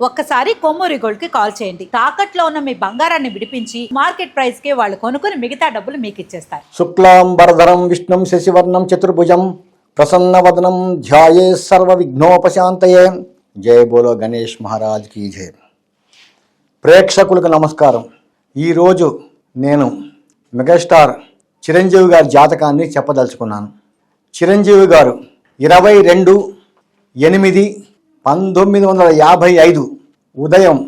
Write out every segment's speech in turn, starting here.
ఒక్కసారి కొమ్మూరి గోల్డ్కి కాల్ చేయండి. తాకట్లో ఉన్న మీ బంగారాన్ని విడిపించి మార్కెట్ ప్రైస్కి వాళ్ళు కొనుక్కుని మిగతా డబ్బులు మీకు ఇచ్చేస్తారు. శుక్లాంబరధరం విష్ణుం శశివర్ణం చతుర్భుజం ప్రసన్నవదనం ధ్యాయే సర్వ విఘ్నోపశాంతయే జయ బోలో గణేష్ మహారాజ్ కీ జయ ప్రేక్షకులకు నమస్కారం. ఈరోజు నేను మెగాస్టార్ చిరంజీవి గారి జాతకాన్ని చెప్పదలుచుకున్నాను. చిరంజీవి గారు ఇరవై రెండు ఎనిమిది పంతొమ్మిది వందల యాభై ఐదు ఉదయం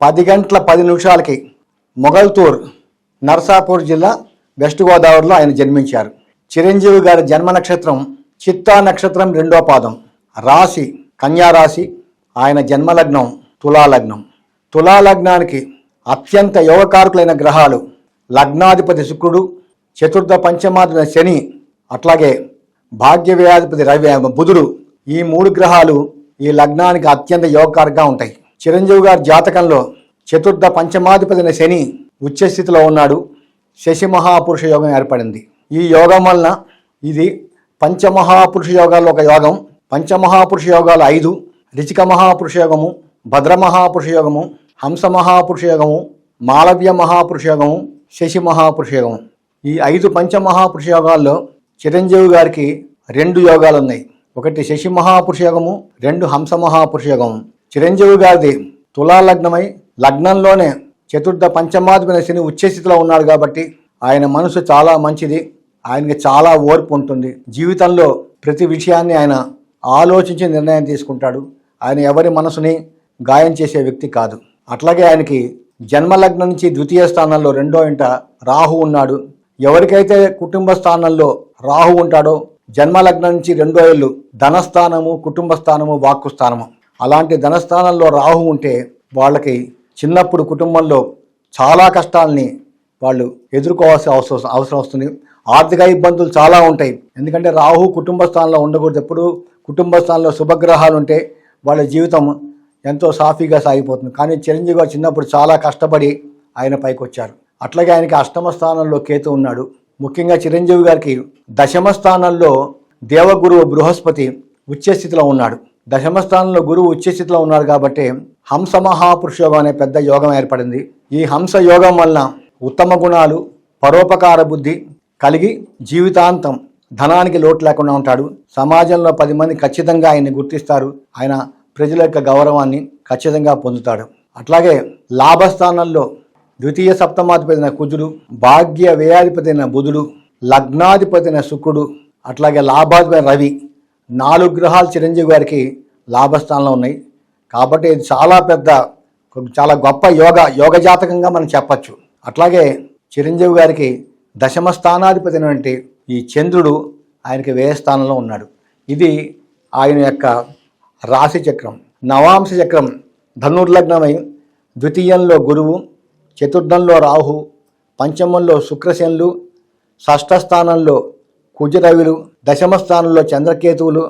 పది గంటల పది నిమిషాలకి మొగల్తూర్ నర్సాపూర్ జిల్లా వెస్ట్ గోదావరిలో ఆయన జన్మించారు. చిరంజీవి గారి జన్మ నక్షత్రం చిత్తా నక్షత్రం రెండో పాదం. రాశి కన్యా రాశి ఆయన జన్మలగ్నం తులాలగ్నం తులాలగ్నానికి అత్యంత యోగకారకులైన గ్రహాలు లగ్నాధిపతి శుక్రుడు చతుర్థ పంచమాధిపతి శని అట్లాగే భాగ్యవ్యాధిపతి రవి బుధుడు. ఈ మూడు గ్రహాలు ఈ లగ్నానికి అత్యంత యోగకారంగా ఉంటాయి. చిరంజీవి గారి జాతకంలో చతుర్థ పంచమాధిపతిన శని ఉచ్చస్థితిలో ఉన్నాడు. శశి మహాపురుష యోగం ఏర్పడింది. ఈ యోగం వలన ఇది పంచమహాపురుష యోగాల్లో ఒక యోగం. పంచమహాపురుష యోగాలు ఐదు. రిచిక మహాపురుష యోగము భద్ర మహాపురుష యోగము హంస మహాపురుష యోగము మాలవ్య మహాపురుష యోగము శశి మహాపురుష యోగము. ఈ ఐదు పంచమహాపురుష యోగాల్లో చిరంజీవి గారికి రెండు యోగాలు ఉన్నాయి. ఒకటి శశి మహాపురుష యోగము రెండు హంస మహాపురుష యోగము చిరంజీవి గారిది తులా లగ్నమై లగ్నంలోనే చతుర్థ పంచమాధిపతి శని ఉచ్చస్థితిలో ఉన్నాడు కాబట్టి ఆయన మనసు చాలా మంచిది. ఆయనకి చాలా ఓర్పు ఉంటుంది. జీవితంలో ప్రతి విషయాన్ని ఆయన ఆలోచించి నిర్ణయం తీసుకుంటాడు. ఆయన ఎవరి మనసుని గాయం చేసే వ్యక్తి కాదు. అట్లాగే ఆయనకి జన్మలగ్నం నుంచి ద్వితీయ స్థానంలో రెండో ఇంట రాహు ఉన్నాడు. ఎవరికైతే కుటుంబ స్థానంలో రాహు ఉంటాడో జన్మలగ్నం నుంచి రెండో ఏళ్ళు ధనస్థానము కుటుంబ స్థానము వాక్కు స్థానము అలాంటి ధనస్థానంలో రాహు ఉంటే వాళ్ళకి చిన్నప్పుడు కుటుంబంలో చాలా కష్టాలని వాళ్ళు ఎదుర్కోవాల్సిన అవసరం అవసరం వస్తుంది. ఆర్థిక ఇబ్బందులు చాలా ఉంటాయి. ఎందుకంటే రాహు కుటుంబ స్థానంలో ఉండకూడదు. ఎప్పుడు కుటుంబ స్థానంలో శుభగ్రహాలు ఉంటే వాళ్ళ జీవితం ఎంతో సాఫీగా సాగిపోతుంది. కానీ చిరంజీవి గారు చిన్నప్పుడు చాలా కష్టపడి ఆయన పైకి వచ్చారు అట్లాగే ఆయనకి అష్టమ స్థానంలో కేతు ఉన్నాడు. ముఖ్యంగా చిరంజీవి గారికి దశమ స్థానంలో దేవగురువు బృహస్పతి ఉచ్చస్థితిలో ఉన్నాడు. దశమ స్థానంలో గురువు ఉచ్చస్థితిలో ఉన్నాడు కాబట్టి హంస మహాపురుషయోగం అనే పెద్ద యోగం ఏర్పడింది. ఈ హంస యోగం వలన ఉత్తమ గుణాలు పరోపకార బుద్ధి కలిగి జీవితాంతం ధనానికి లోటు లేకుండా ఉంటాడు. సమాజంలో పది మంది ఖచ్చితంగా ఆయన్ని గుర్తిస్తారు. ఆయన ప్రజల యొక్క గౌరవాన్ని ఖచ్చితంగా పొందుతాడు. అట్లాగే లాభస్థానంలో ద్వితీయ సప్తమాధిపతిన కుజుడు భాగ్య వ్యయాధిపతిన బుధుడు లగ్నాధిపతిన శుక్రుడు అట్లాగే లాభాధిపతి రవి నాలుగు గ్రహాలు చిరంజీవి గారికి లాభస్థానంలో ఉన్నాయి. కాబట్టి ఇది చాలా పెద్ద చాలా గొప్ప యోగ యోగ జాతకంగా మనం చెప్పచ్చు. అట్లాగే చిరంజీవి గారికి దశమ స్థానాధిపతినటువంటి ఈ చంద్రుడు ఆయనకి వ్యయ స్థానంలో ఉన్నాడు. ఇది ఆయన యొక్క రాశి చక్రం. నవాంశ చక్రం ధనుర్లగ్నమై ద్వితీయంలో గురువు చతుర్థంలో రాహు పంచమంలో శుక్రశనులు షష్ఠ స్థానంలో కుజరవిలు దశమ స్థానంలో చంద్రకేతువులు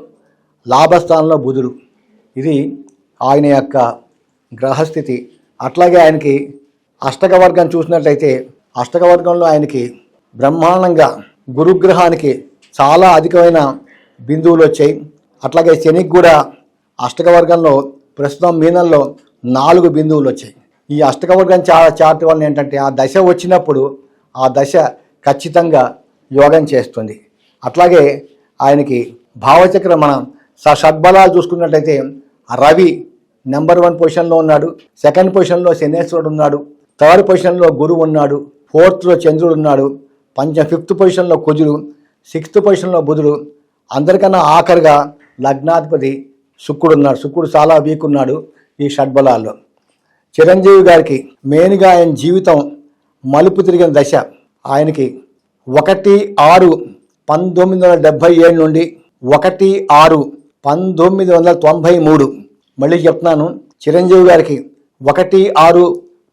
లాభస్థానంలో బుధుడు. ఇది ఆయన యొక్క గ్రహస్థితి. అట్లాగే ఆయనకి అష్టకవర్గం చూసినట్లయితే అష్టకవర్గంలో ఆయనకి బ్రహ్మాండంగా గురుగ్రహానికి చాలా అధికమైన బిందువులు వచ్చాయి. అట్లాగే శనికి కూడా అష్టకవర్గంలో ప్రస్తుతం మీనంలో నాలుగు బిందువులు వచ్చాయి. ఈ అష్టకవర్గం చా చార్ట్ వల్ల ఏంటంటే ఆ దశ వచ్చినప్పుడు ఆ దశ ఖచ్చితంగా యోగం చేస్తుంది. అట్లాగే ఆయనకి భావచక్రం మనం స షడ్బలాలు చూసుకున్నట్టయితే రవి నెంబర్ వన్ పొజిషన్లో ఉన్నాడు సెకండ్ పొజిషన్లో శనేశ్వరుడు ఉన్నాడు థర్డ్ పొజిషన్లో గురువు ఉన్నాడు ఫోర్త్లో చంద్రుడు ఉన్నాడు పంచ ఫిఫ్త్ పొజిషన్లో కుజుడు సిక్స్త్ పొజిషన్లో బుధుడు అందరికన్నా ఆఖరిగా లగ్నాధిపతి శుక్రుడు ఉన్నాడు. శుక్రుడు చాలా వీక్ ఉన్నాడు ఈ షడ్బలాల్లో. చిరంజీవి గారికి మెయిన్గా ఆయన జీవితం మలుపు తిరిగిన దశ. ఆయనకి ఒకటి ఆరు పంతొమ్మిది వందల డెబ్భై ఏడు నుండి ఒకటి ఆరు పంతొమ్మిది వందల తొంభై మూడు. మళ్ళీ చెప్తున్నాను చిరంజీవి గారికి ఒకటి ఆరు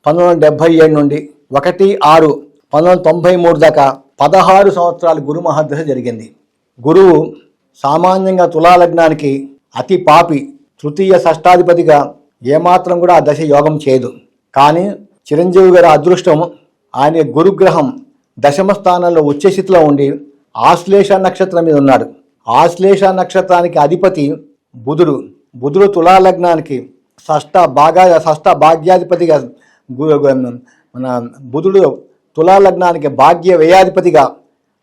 పంతొమ్మిది వందల డెబ్భై ఏడు నుండి ఒకటి ఆరు పంతొమ్మిది వందల తొంభై మూడు దాకా పదహారు సంవత్సరాలు గురు మహాదశ జరిగింది. గురువు సామాన్యంగా తులాలగ్నానికి అతి పాపి తృతీయ షష్టాధిపతిగా ఏమాత్రం కూడా ఆ దశ యోగం చేయదు. కానీ చిరంజీవి గారి అదృష్టం ఆయన గురుగ్రహం దశమ స్థానంలో ఉచ్చస్థితిలో ఉండి ఆశ్లేష నక్షత్రం మీద ఉన్నాడు. ఆశ్లేష నక్షత్రానికి అధిపతి బుధుడు. బుధుడు తులాలగ్నానికి షష్ట భాగా షష్ట భాగ్యాధిపతిగా మన బుధుడు తులాలగ్నానికి భాగ్య వ్యయాధిపతిగా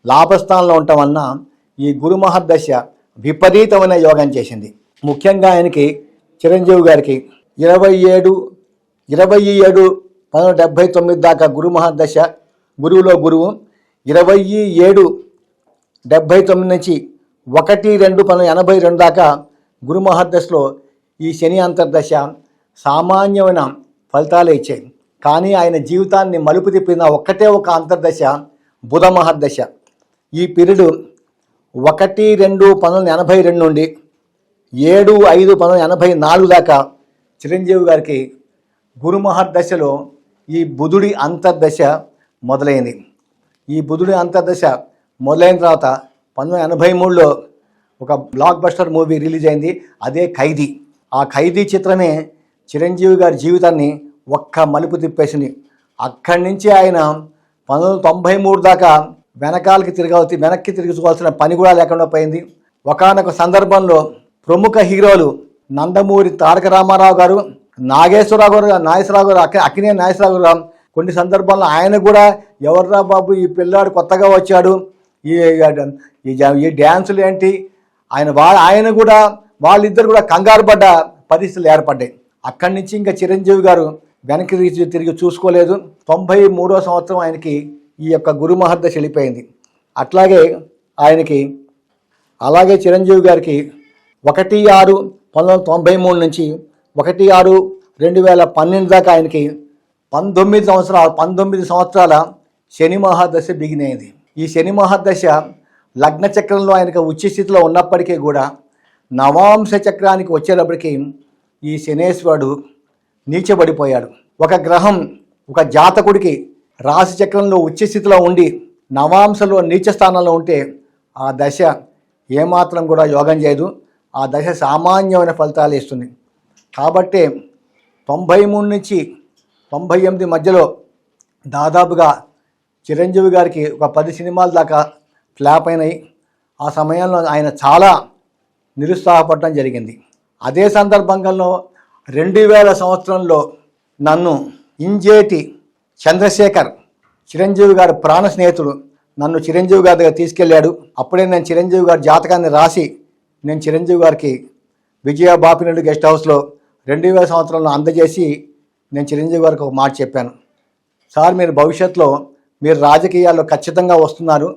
లాభస్థానంలో ఉండటం వలన ఈ గురు మహర్దశ విపరీతమైన యోగం చేసింది. ముఖ్యంగా ఆయనకి చిరంజీవి గారికి ఇరవై ఏడు ఇరవై ఏడు పంతొమ్మిది డెబ్భై తొమ్మిది దాకా గురు మహాదశ గురువులో గురువు. ఇరవై ఏడు డెబ్భై తొమ్మిది నుంచి ఒకటి రెండు పంతొమ్మిది ఎనభై రెండు దాకా గురు మహాదశలో ఈ శని అంతర్దశ సామాన్యమైన ఫలితాలు ఇచ్చాయి కానీ ఆయన జీవితాన్ని మలుపు తిప్పిన ఒక్కటే ఒక అంతర్దశ బుధ మహర్దశ ఈ పీరియడ్ ఒకటి రెండు పంతొమ్మిది ఎనభై రెండు నుండి ఏడు ఐదు పంతొమ్మిది ఎనభై నాలుగు దాకా చిరంజీవి గారికి గురు మహర్దశలో ఈ బుధుడి అంతర్దశ మొదలైంది. ఈ బుధుడి అంతర్దశ మొదలైన తర్వాత పంతొమ్మిది ఎనభై మూడులో ఒక బ్లాక్ బస్టర్ మూవీ రిలీజ్ అయింది. అదే ఖైదీ. ఆ ఖైదీ చిత్రమే చిరంజీవి గారి జీవితాన్ని ఒక్క మలుపు తిప్పేసింది. అక్కడి నుంచి ఆయన పంతొమ్మిది తొంభై మూడు దాకా వెనకాలకి తిరగవలసి వెనక్కి తిరుగుకోవాల్సిన పని కూడా లేకుండా పోయింది. ఒకానొక సందర్భంలో ప్రముఖ హీరోలు నందమూరి తారక రామారావు గారు నాగేశ్వరరావు గారు నాగేశ్వరరావు గారు అక్క అక్కినే నాగేశ్వరరావు గారు కొన్ని సందర్భాల్లో ఆయన కూడా ఎవర్రా బాబు ఈ పిల్లాడు కొత్తగా వచ్చాడు. ఈ ఈ డ్యాన్సులు ఏంటి? ఆయన వా ఆయన కూడా వాళ్ళిద్దరు కూడా కంగారు పడ్డ పరిస్థితులు ఏర్పడ్డాయి. అక్కడి నుంచి ఇంకా చిరంజీవి గారు వెనక్కి తిరిగి చూసుకోలేదు. తొంభై మూడో సంవత్సరం ఆయనకి ఈ యొక్క గురు మహర్దశ అట్లాగే ఆయనకి అలాగే చిరంజీవి గారికి ఒకటి ఆరు పంతొమ్మిది వందల తొంభై మూడు నుంచి ఒకటి ఆరు రెండు వేల పన్నెండు దాకా ఆయనకి పంతొమ్మిది సంవత్సరాలు పంతొమ్మిది సంవత్సరాల శని మహాదశ బిగిన్ అయింది. ఈ శని మహాదశ లగ్న చక్రంలో ఆయనకు ఉచ్చ స్థితిలో ఉన్నప్పటికీ కూడా నవాంశ చక్రానికి వచ్చేటప్పటికి ఈ శనేశ్వరుడు నీచబడిపోయాడు. ఒక గ్రహం ఒక జాతకుడికి రాశి చక్రంలో ఉచ్చ స్థితిలో ఉండి నవాంశలో నీచ స్థానంలో ఉంటే ఆ దశ ఏమాత్రం కూడా యోగం చేయదు. ఆ దశ సామాన్యమైన ఫలితాలు ఇస్తుంది. కాబట్టి తొంభై మూడు నుంచి తొంభై ఎనిమిది మధ్యలో దాదాపుగా చిరంజీవి గారికి ఒక పది సినిమాల దాకా ఫ్లాప్ అయినాయి. ఆ సమయంలో ఆయన చాలా నిరుత్సాహపడటం జరిగింది. అదే సందర్భంలో రెండు వేల సంవత్సరంలో నన్ను ఇంజేటి చంద్రశేఖర్ చిరంజీవి గారి ప్రాణ స్నేహితుడు నన్ను చిరంజీవి గారి దగ్గర తీసుకెళ్ళాడు. అప్పుడే నేను చిరంజీవి గారి జాతకాన్ని రాసి నేను చిరంజీవి గారికి విజయ బాపినడు గెస్ట్ హౌస్లో రెండు వేల సంవత్సరంలో అందజేసి నేను చిరంజీవి గారికి ఒక మాట చెప్పాను. సార్ మీరు భవిష్యత్తులో మీరు రాజకీయాల్లో ఖచ్చితంగా వస్తున్నారు.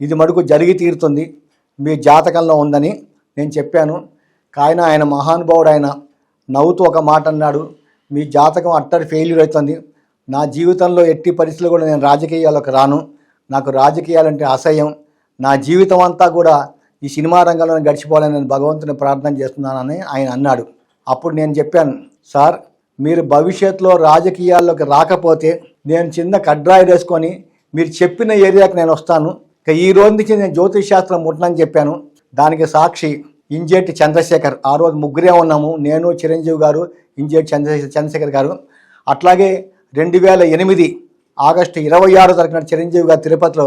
ఇది మటుకు జరిగి తీరుతుంది. మీ జాతకంలో ఉందని నేను చెప్పాను. కాయన ఆయన మహానుభావుడు ఆయన నవ్వుతూ ఒక మాట అన్నాడు. మీ జాతకం అట్టర్ ఫెయిల్యూర్ అవుతుంది. నా జీవితంలో ఎట్టి పరిస్థితులు కూడా నేను రాజకీయాల్లోకి రాను. నాకు రాజకీయాలంటే అసహ్యం. నా జీవితం అంతా కూడా ఈ సినిమా రంగంలో గడిచిపోవాలని నేను భగవంతుని ప్రార్థన చేస్తున్నానని ఆయన అన్నాడు. అప్పుడు నేను చెప్పాను సార్ మీరు భవిష్యత్తులో రాజకీయాల్లోకి రాకపోతే నేను చిన్న కడ్రాయి వేసుకొని మీరు చెప్పిన ఏరియాకి నేను వస్తాను. ఇక ఈ రోజు నుంచి నేను జ్యోతిష్ శాస్త్రం ముట్టనని చెప్పాను. దానికి సాక్షి ఇంజేటి చంద్రశేఖర్. ఆ రోజు ముగ్గురే ఉన్నాము. నేను చిరంజీవి గారు ఇంజేటి చంద్రశేఖర్ చంద్రశేఖర్ గారు. అట్లాగే రెండు వేల ఎనిమిది ఆగస్టు ఇరవై ఆరు తారీఖున చిరంజీవి గారు తిరుపతిలో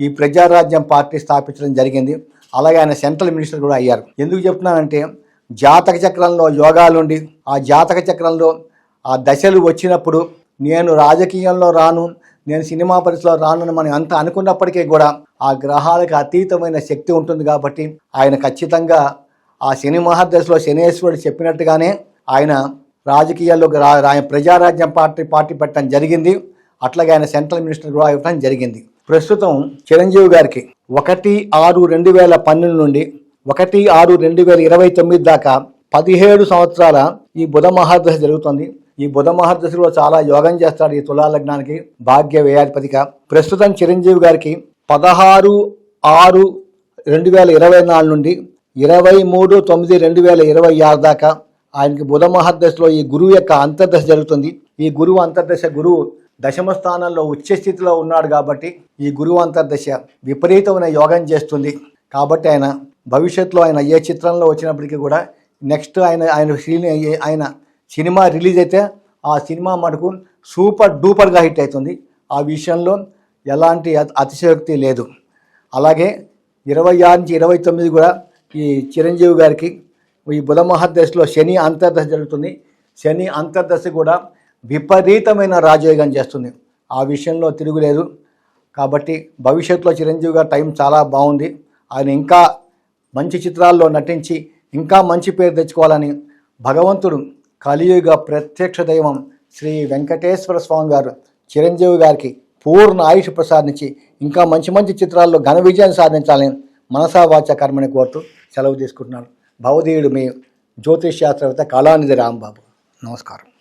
ఈ ప్రజారాజ్యం పార్టీ స్థాపించడం జరిగింది. అలాగే ఆయన సెంట్రల్ మినిస్టర్ కూడా అయ్యారు. ఎందుకు చెప్తున్నానంటే జాతక చక్రంలో యోగాలుండి ఆ జాతక చక్రంలో ఆ దశలు వచ్చినప్పుడు నేను రాజకీయంలో రాను నేను సినిమా పరిస్థితిలో రాను మనం అంత అనుకున్నప్పటికీ కూడా ఆ గ్రహాలకు అతీతమైన శక్తి ఉంటుంది కాబట్టి ఆయన ఖచ్చితంగా ఆ శని మహాదశలో శనేశ్వరుడు చెప్పినట్టుగానే ఆయన రాజకీయాల్లోకి రా ప్రజారాజ్యం పార్టీ పార్టీ పెట్టడం జరిగింది. అట్లాగే ఆయన సెంట్రల్ మినిస్టర్ కూడా ఇవ్వడం జరిగింది. ప్రస్తుతం చిరంజీవి గారికి ఒకటి ఆరు రెండు వేల పన్నెండు నుండి ఒకటి ఆరు రెండు వేల ఇరవై తొమ్మిది దాకా పదిహేడు సంవత్సరాల ఈ బుధ మహాదశ జరుగుతుంది. ఈ బుధ మహాదశలో చాలా యోగం చేస్తాడు ఈ తులా లగ్నానికి భాగ్య వ్యయాధిపతిగా ప్రస్తుతం చిరంజీవి గారికి పదహారు ఆరు రెండు వేల ఇరవై నాలుగు నుండి ఇరవై మూడు తొమ్మిది రెండు వేల ఇరవై ఆరు దాకా ఆయనకి బుధ మహాదశలో ఈ గురువు యొక్క అంతర్దశ జరుగుతుంది. ఈ గురువు అంతర్దశ గురువు దశమ స్థానంలో ఉచ్చ స్థితిలో ఉన్నాడు కాబట్టి ఈ గురువు అంతర్దశ విపరీతమైన యోగం చేస్తుంది. కాబట్టి ఆయన భవిష్యత్తులో ఆయన ఏ చిత్రంలో వచ్చినప్పటికీ కూడా నెక్స్ట్ ఆయన ఆయన ఆయన సినిమా రిలీజ్ అయితే ఆ సినిమా మటుకు సూపర్ డూపర్గా హిట్ అవుతుంది. ఆ విషయంలో ఎలాంటి అతి- అతిశయోక్తి లేదు. అలాగే ఇరవై ఆరు నుంచి ఇరవై తొమ్మిది కూడా ఈ చిరంజీవి గారికి ఈ బుధ మహాదశలో శని అంతర్దశ జరుగుతుంది. శని అంతర్దశ కూడా విపరీతమైన రాజయోగం చేస్తుంది. ఆ విషయంలో తిరుగులేదు కాబట్టి భవిష్యత్తులో చిరంజీవి గారు టైం చాలా బాగుంది. ఆయన ఇంకా మంచి చిత్రాల్లో నటించి ఇంకా మంచి పేరు తెచ్చుకోవాలని భగవంతుడు కలియుగ ప్రత్యక్ష దైవం శ్రీ వెంకటేశ్వర స్వామి గారు చిరంజీవి గారికి పూర్ణ ఆయుష్ ప్రసాదించి ఇంకా మంచి మంచి చిత్రాల్లో ఘన విజయాన్ని సాధించాలని మనసావాచ కర్మని కోరుతూ సెలవు తీసుకుంటున్నాను. భవదీయుడు మీ జ్యోతిష్ శాస్త్రవేత్త కళానిధి రాంబాబు. నమస్కారం.